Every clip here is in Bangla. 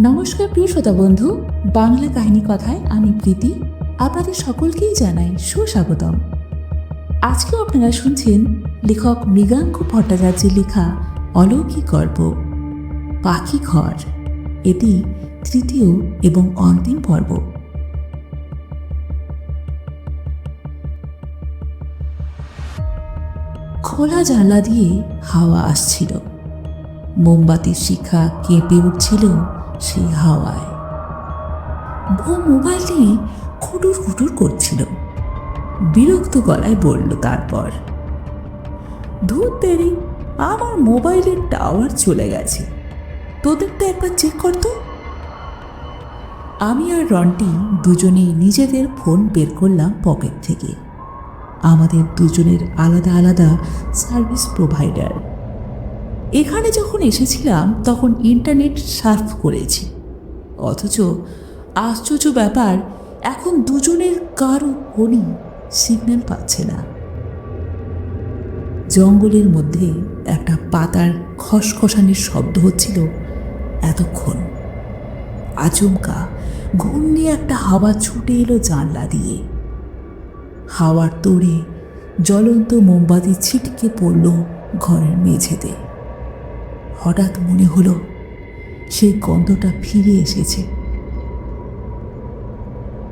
নমস্কার প্রিয় শ্রোতা বন্ধু, বাংলা কাহিনী কথায় আমি প্রীতি, আপনাদের সকলকেই জানাই সুস্বাগতম। আজকেও আপনারা শুনছেন লেখক মৃগাঙ্ক ভট্টাচার্যের লেখা অলৌকিক গল্প, পাখি ঘর। এটি তৃতীয় এবং অন্তিম পর্ব। খোলা জানলা দিয়ে হাওয়া আসছিল। মোমবাতির শিখা কেঁপে উঠছিল সেই হাওয়ায়। বউ মোবাইল নিয়ে খুটুর খুটুর করছিল। বিরক্ত গলায় বলল তারপর, ধূর দেরি আমার মোবাইলের টাওয়ার চলে গেছে। তোদেরটা একবার চেক করতো আমি আর রন্টি দুজনেই নিজেদের ফোন বের করলাম পকেট থেকে। আমাদের দুজনের আলাদা আলাদা সার্ভিস প্রোভাইডার এখানে যখন এসেছিলাম, তখন ইন্টারনেট সার্ফ করেছি। অথচ আশ্চর্য ব্যাপার, এখন দুজনের কারও ফোনই সিগন্যাল পাচ্ছে না। জঙ্গলের মধ্যে একটা পাতার খসখসানির শব্দ হচ্ছিল এতক্ষণ। আচমকা ঘূর্ণি একটা হাওয়া ছুটে এলো জানলা দিয়ে। হাওয়ার তোড়ে জ্বলন্ত মোমবাতি ছিটকে পড়ল ঘরের মেঝেতে। হঠাৎ মনে হলো সেই গন্ধটা ফিরে এসেছে।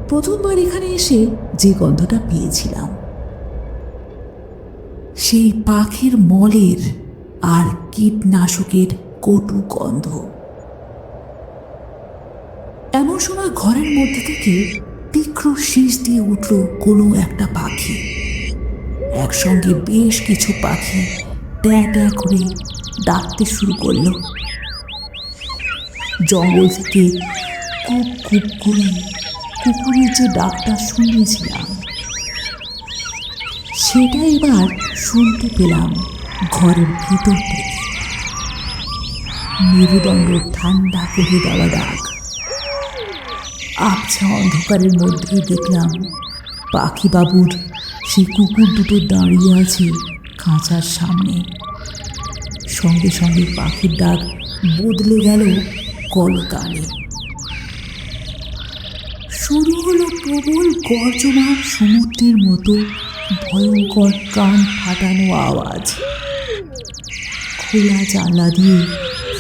প্রথমবার এখানে এসে যে গন্ধটা পেয়েছিলাম, সেই পাখির মলের আর কীটনাশকের কটু গন্ধ। এমন সময় ঘরের মধ্যে থেকে তীক্ষ্ণ শীষ দিয়ে উঠল কোনো একটা পাখি। একসঙ্গে বেশ কিছু পাখি ট্যাঁ ট্যা করে ডাকতে শুরু করল। জঙ্গল থেকে কুপ কুপ করে কুকুরের যে ডাকটা শুনেছিলাম, সেটা এবার শুনতে পেলাম ঘরের ভিতর থেকে। মেরুদণ্ড ঠান্ডা করে দেওয়া ডাক আবছা অন্ধকারের মধ্যে দেখলাম পাখি বাবুর সেই কুকুর দুটো দাঁড়িয়ে আছে খাঁচার সামনে। সঙ্গে সঙ্গে পাখির ডাক বদলে গেল কলকালে। শুরু হলো প্রবল গর্জমান সমুদ্রের মতো ভয়ঙ্কর কান ফাটানো আওয়াজ। খোলা জানলা দিয়ে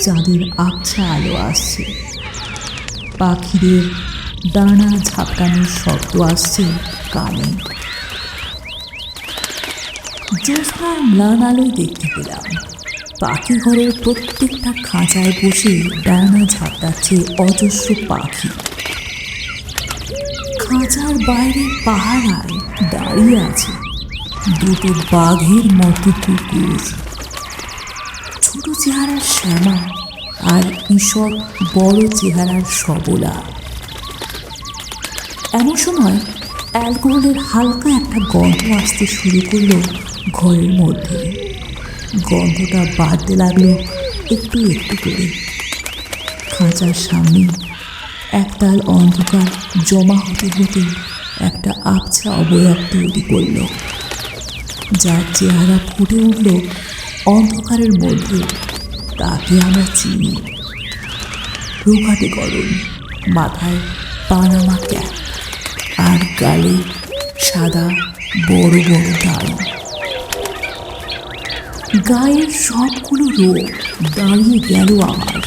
চাঁদের আবছা আলো আসছে। পাখিদের ডানা ঝাপটানোর শব্দ আসছে কানে। জ্যোৎস্নার ম্লান আলোয় দেখতে পেলাম। পাখি ঘরের প্রত্যেকটা খাঁচায় বসে ডানা ঝাপটাচ্ছে অজস্র পাখি। খাঁচার বাইরে পাহারায় দাঁড়িয়ে আছে দুটো বাঘের মতো কুকুর। ছোট চেহারার শ্যামা আর ঈষৎ বড় চেহারার সবলা। এমন সময় অ্যালকোহলের হালকা একটা গন্ধ আসতে শুরু করল ঘরের মধ্যে। গন্ধটা বাড়তে লাগল। একটু একটু করে। খাঁচার সামনে একতাল অন্ধকার জমা হতে হতে একটা আবছা অবয়ব তৈরি করল। যার চেহারা ফুটে উঠল অন্ধকারের মধ্যে। তাকে আমরা চিনি। রোগাটে গরম, মাথায় পানামা ক্যাপ আর গালে সাদা বড় বড় দাড়ি গায়ের সবগুলো রোগ দাঁড়িয়ে গেল আমার।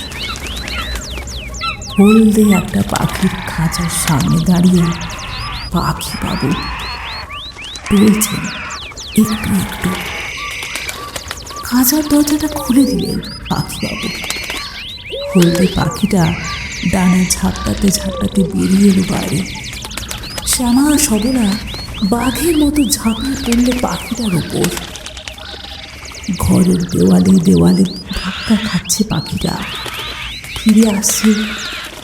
হলদে একটা পাখির খাঁচার সামনে দাঁড়িয়ে পাখি বাবু টলছেন একটু একটু। খাঁচার দরজাটা খুলে দিলেন পাখিবাবু হলদে পাখিটা ডানা ঝাপটাতে ঝাপটাতে বেরিয়ে এলো বাইরে। শ্যামা সবলা বাঘের মতো ঝাঁপিয়ে পড়ল পাখিটার ওপর। ঘরের দেওয়ালে দেওয়ালে ধাক্কা খাচ্ছে পাখিটা ফিরে আসছে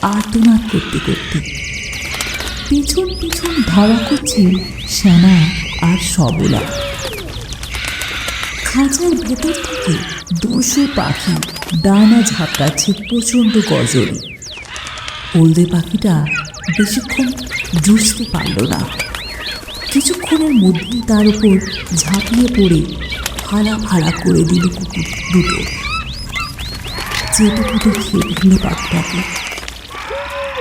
আর্তনাদ করতে করতে। পিছন পিছন ধাওয়া করছে শ্যামা আর সবলা। খাঁচার ভেতর থেকে দুশো পাখি ডানা ঝাপটাচ্ছে প্রচণ্ড গজল হলদে পাখিটা বেশিক্ষণ জুঝতে পারল না। কিছুক্ষণের মধ্যেই তার উপর ঝাঁপিয়ে পড়ে ফালা ফালা করে দিল কুকুর দুটো। চেটে পুটে খেয়ে ফেলল পাখিটাকে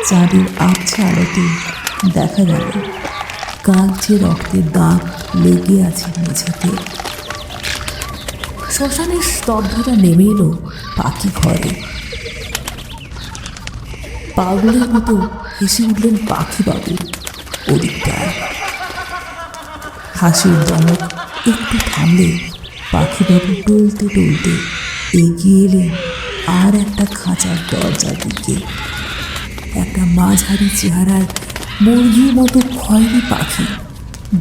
চাঁদের আবছা আলোতে দেখা গেল কালচে রক্তের দাগ লেগে আছে মেঝেতে। শ্মশানের স্তব্ধতা নেমে এলো পাখি ঘরে। পাগলের মতো হেসে উঠলেন পাখি বাবু ওদিকটায়। হাসির দমক একটু থামলে পাখিবাবু টলতে টলতে এগিয়ে এলেন আর একটা খাঁচার দরজার দিকে। একটা মাঝারি চেহারার মুরগির মতো খয়েরি পাখি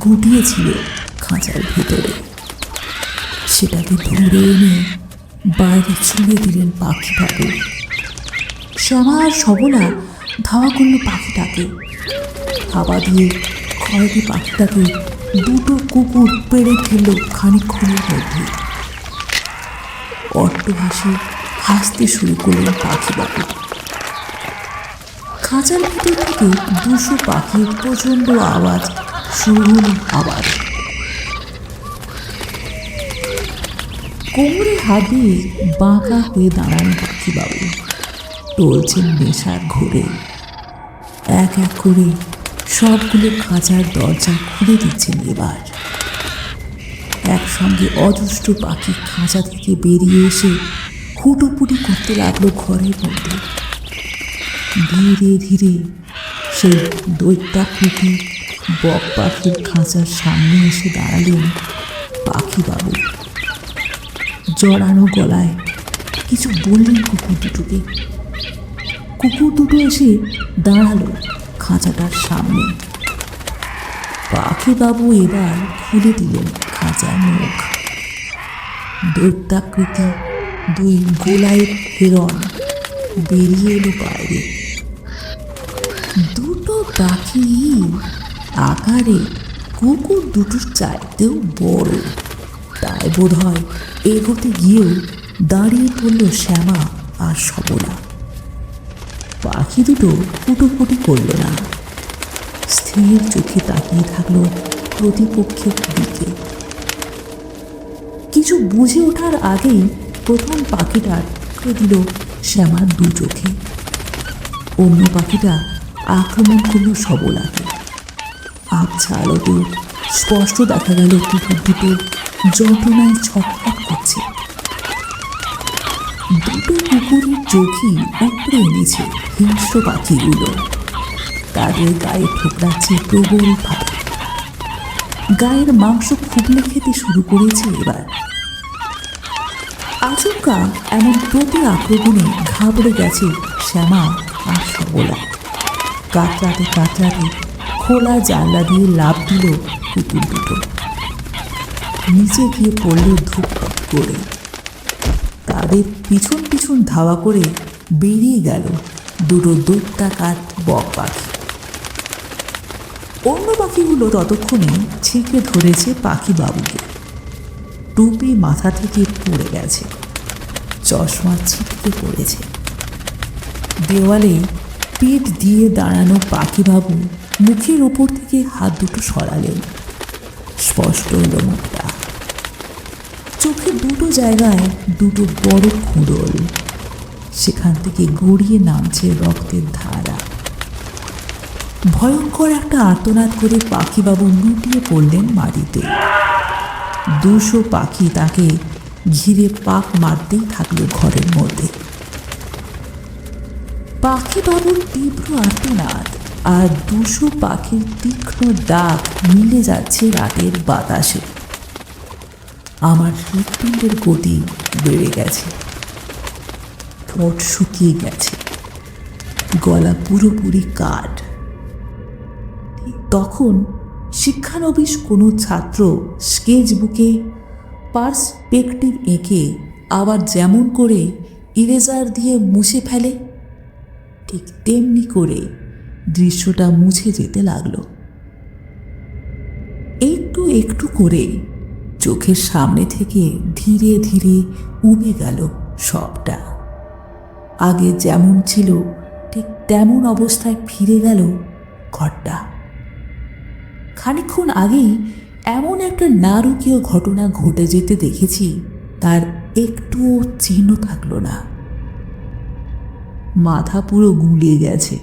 গুটিয়েছিল খাঁচার ভেতরে। সেটাকে ধরে এনে বাইরে ছুঁড়ে দিলেন পাখিটাকে। আর সবলা ধাওয়া করল পাখিটাকে। হাওয়া দিয়ে খয়েরি পাখিটাকে দুটো কুকুর পেড়ে ফেলল খানিক্ষণের মধ্যে। অট্টহাসি হাসতে শুরু করলেন পাখিবাবু। খাঁচার ভিতর থেকে দুশো পাখির প্রচণ্ড আওয়াজ শুরু হলো আবার। কোমরে হাত দিয়ে বাঁকা হয়ে দাঁড়ানো পাখিবাবু। টলছেন নেশার ঘোরে। এক এক করে সবগুলো খাঁচার দরজা খুলে দিচ্ছেন এবার। একসঙ্গে অদুষ্ট পাখি খাঁচা থেকে বেরিয়ে এসে হুটোপুটি করতে লাগল ঘরের মধ্যে। ধীরে ধীরে সেই দৈত্যাকৃতি বক পাখির খাঁচার সামনে এসে দাঁড়ালেন পাখিবাবু। জড়ানো গলায় কিছু বললেন কুকুর দুটোকে। কুকুর দুটো এসে দাঁড়াল। খাঁচাটার সামনে। পাখিবাবু এবার খুলে দিলেন খাঁচার মুখ। দৈত্যাকৃতি দুই গোলায়ের হিরণ বেরিয়ে এলো বাইরে। দুটো পাখি আকারে কুকুর দুটোর চাইতেও বড়। তাই বোধ হয় এগোতে গিয়েও দাঁড়িয়ে পড়ল শ্যামা আর সবলা পাখি দুটো ফুটোফুটি করল না। স্থির চোখে তাকিয়ে থাকল প্রতিপক্ষের দিকে। কিছু বুঝে ওঠার আগেই প্রথম পাখিটার ঠুকরে দিল শ্যামার দু চোখে। অন্য পাখিটা আক্রমণ করল সবলাকে। আবছা আলোতে স্পষ্ট দেখা গেল কুকুর দুটো যন্ত্রণায় ছটফট দুটো কুকুরের চোখই উপরে এনেছে হিংস্র পাখিগুলো তাদের গায়ে ঠোকরাচ্ছে প্রবল ভাবে গায়ের মাংস খুবলে খেতে শুরু করেছে এবার। আচমকা এমন প্রতি আক্রমণে ঘাবড়ে গেছে শ্যামা আর সবলা। কাতরাতে কাতরাতে খোলা জানলা দিয়ে লাভ দিল কুকুর দুটো। নিচে গিয়ে পড়ল ধূপ করে। তাদের পিছন পিছন ধাওয়া করে বেরিয়ে গেল দুটো দৈত্যাকার বক পাখি। অন্য পাখিগুলো ততক্ষণে ছিঁকে ধরেছে পাখি বাবুকে টুপি মাথা থেকে পড়ে গেছে, চশমা ছিটকে পড়েছে। দেওয়ালে পিঠ দিয়ে দাঁড়ানো পাখি বাবু মুখের ওপর থেকে হাত দুটো সরালেন। স্পষ্ট হলো মুখটা চোখের দুটো জায়গায় দুটো বড় খুঁড়ল। সেখান থেকে গড়িয়ে নামছে রক্তের ধারা। ভয়ঙ্কর একটা আর্তনাদ করে পাখিবাবু লুটিয়ে পড়লেন মাটিতে। দুশো পাখি তাকে ঘিরে পাক মারতেই থাকল ঘরের মধ্যে। পাখিবাবুর তীব্র আর্তনাদ আর দুশো পাখির তীক্ষ্ণ ডাক মিলে যাচ্ছে রাতের বাতাসে। আমার হৃৎপিণ্ডের গতি বেড়ে গেছে। ঠোঁট শুকিয়ে গেছে। গলা পুরোপুরি কাঠ। তখন শিক্ষানবিশ কোনো ছাত্র স্কেচ বুকে পার্সপেক্টিভ এঁকে আবার যেমন করে ইরেজার দিয়ে মুছে ফেলে, ঠিক তেমনি করে দৃশ্যটা মুছে যেতে লাগল। একটু একটু করে চোখের সামনে থেকে ধীরে ধীরে উবে গেল সবটা। আগে যেমন ছিল, ঠিক তেমন অবস্থায় ফিরে গেল ঘরটা। খানিক্ষণ আগেই এমন একটা নারকীয় ঘটনা ঘটে যেতে দেখেছি, তার একটুও চিহ্ন থাকল না। মাথা পুরো গুলিয়ে গেছে।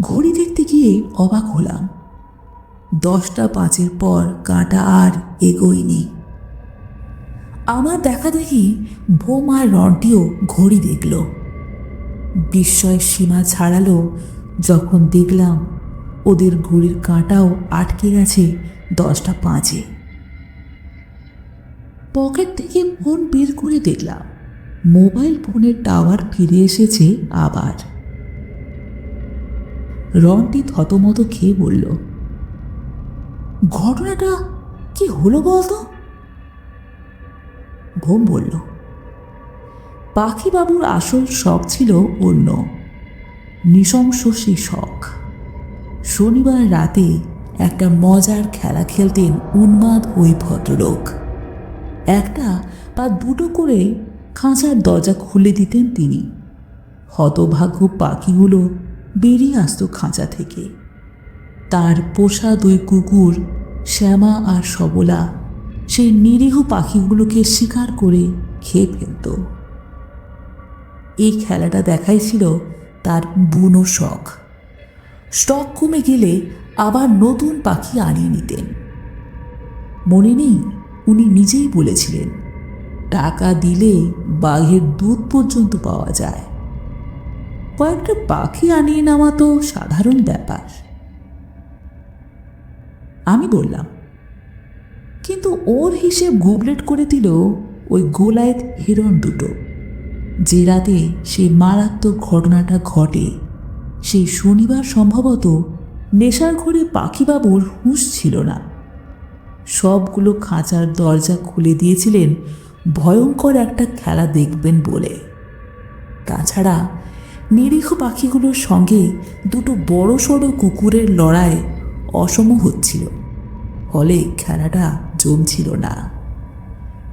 ঘড়ি দেখতে গিয়ে অবাক হলাম। দশটা পাঁচের পর কাঁটা আর এগোয়নি। আমার দেখা দেখি ভোম আর রনটিও ঘড়ি দেখল। বিস্ময়ের সীমা ছাড়ালো যখন দেখলাম ওদের ঘড়ির কাঁটাও আটকে গেছে দশটা পাঁচে। পকেট থেকে ফোন বের করে দেখলাম, মোবাইল ফোনের টাওয়ার ফিরে এসেছে আবার। রনটি থতমত খেয়ে বলল ঘটনাটা কি হলো বলতো ভোম বলল, পাখিবাবুর আসল শখ ছিল অন্য, নৃশংস সেই শখ। শনিবার রাতে একটা মজার খেলা খেলতেন উন্মাদ ওই ভদ্রলোক। একটা বা দুটো করে খাঁচার দরজা খুলে দিতেন তিনি। হতভাগ্য পাখিগুলো বেরিয়ে আসতো খাঁচা থেকে। তার পোষা দুই কুকুর, শ্যামা আর সবলা, সেই নিরীহ পাখিগুলোকে শিকার করে খেয়ে ফেলত। এই খেলাটা দেখাই ছিল তার বুনো শখ। স্টক কমে গেলে আবার নতুন পাখি আনিয়ে নিতেন। মনে নেই, উনি নিজেই বলেছিলেন, টাকা দিলে বাঘের দুধ পর্যন্ত পাওয়া যায়। কয়েকটা পাখি আনিয়ে নেওয়া তো সাধারণ ব্যাপার। আমি বললাম, কিন্তু ওর হিসেব গুবলেট করে দিল ওই গোলায়েত হিরণ দুটো। যে রাতে সেই মারাত্মক ঘটনাটা ঘটে, সেই শনিবার সম্ভবত নেশার ঘরে পাখিবাবুর হুঁশ ছিল না। সবগুলো খাঁচার দরজা খুলে দিয়েছিলেন ভয়ঙ্কর একটা খেলা দেখবেন বলে। তাছাড়া নিরীহ পাখিগুলোর সঙ্গে দুটো বড় সড়ো কুকুরের লড়াই অসম হচ্ছিল। ফলে খেলাটা জমছিল না।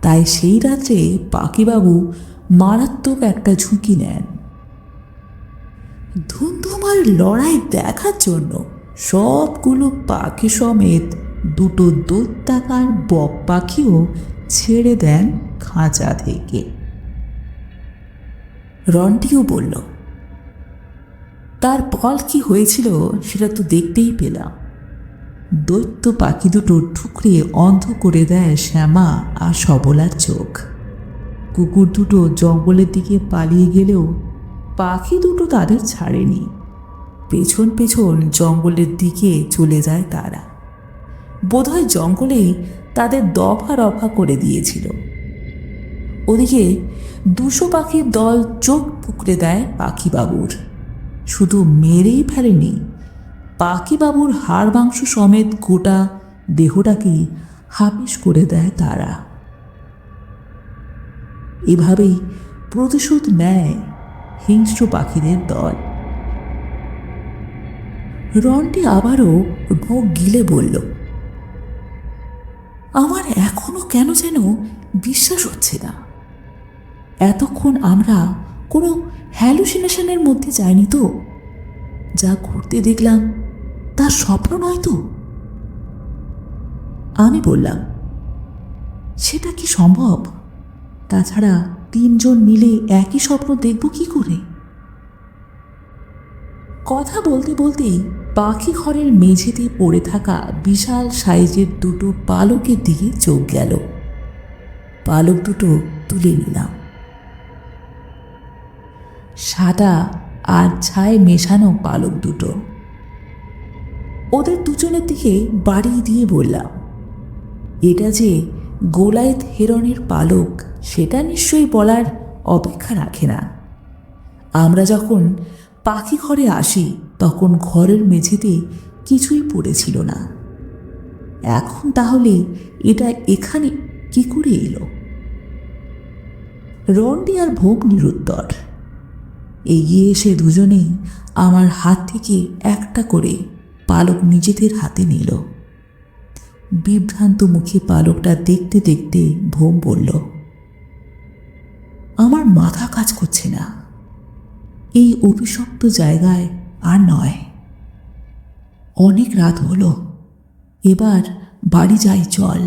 তাই সেই রাত্রে পাখিবাবু মারাত্মক একটা ঝুঁকি নেন। ধুমধুমার লড়াই দেখার জন্য সবগুলো পাখি সমেত দুটো দৈত্যাকার বক পাখিও ছেড়ে দেন খাঁচা থেকে। রনটিও বলল, তার ফল কি হয়েছিল সেটা তো দেখতেই পেলাম। দৈত্য পাখি দুটো ঠুকরে অন্ধ করে দেয় শ্যামা আর সবলার চোখ। কুকুর দুটো জঙ্গলের দিকে পালিয়ে গেলেও পাখি দুটো তাদের ছাড়েনি। পেছন পেছন জঙ্গলের দিকে চলে যায় তারা। বোধহয় জঙ্গলেই তাদের দফা রফা করে দিয়েছিল। ওদিকে দুশো পাখির দল চোখ পুকড়ে দেয় পাখিবাবুর। শুধু মেরেই ফেলেনি পাখিবাবুর হাড় মাংস সমেত গোটা দেহটাকেই হাপিস করে দেয় তারা। এভাবেই প্রতিশোধ নেয় হিংস্র পাখিদের দল। রনটি আবারও ঢোক গিলে বলল, আমার এখনও কেন যেন বিশ্বাস হচ্ছে না। এতক্ষণ আমরা কোনো হ্যালুসিনেশনের মধ্যে যাইনি তো? যা ঘুরতে দেখলাম তার স্বপ্ন নয় তো? আমি বললাম, সেটা কি সম্ভব? তাছাড়া তিনজন মিলে একই স্বপ্ন দেখব কি করে? কথা বলতে বলতেই পাখি ঘরের মেঝেতে পড়ে থাকা বিশাল সাইজের দুটো পালকের দিকে চোখ গেল। পালক দুটো তুলে নিলাম। সাদা আর ছায় মেশানো পালক দুটো। ওদের দুজনের দিকে বাড়িয়ে দিয়ে বললাম, এটা যে গোলায়েত হেরনের পালক, সেটা নিশ্চয়ই বলার অপেক্ষা রাখে না। আমরা যখন পাখি ঘরে আসি, তখন ঘরের মেঝেতে কিছুই পড়েছিল না। এখন তাহলে এটা এখানে কি করে এলো? রন্ডি আর ভোগ নিরুত্তর, এগিয়ে এসে দুজনেই আমার হাত থেকে একটা করে পালক নিজেদের হাতে নিল। বিভ্রান্ত মুখে পালকটা দেখতে দেখতে ভোম বলল, আমার মাথা কাজ করছে না। এই অভিশপ্ত জায়গায় আর নয়। অনেক রাত হলো। এবার বাড়ি যাই চল।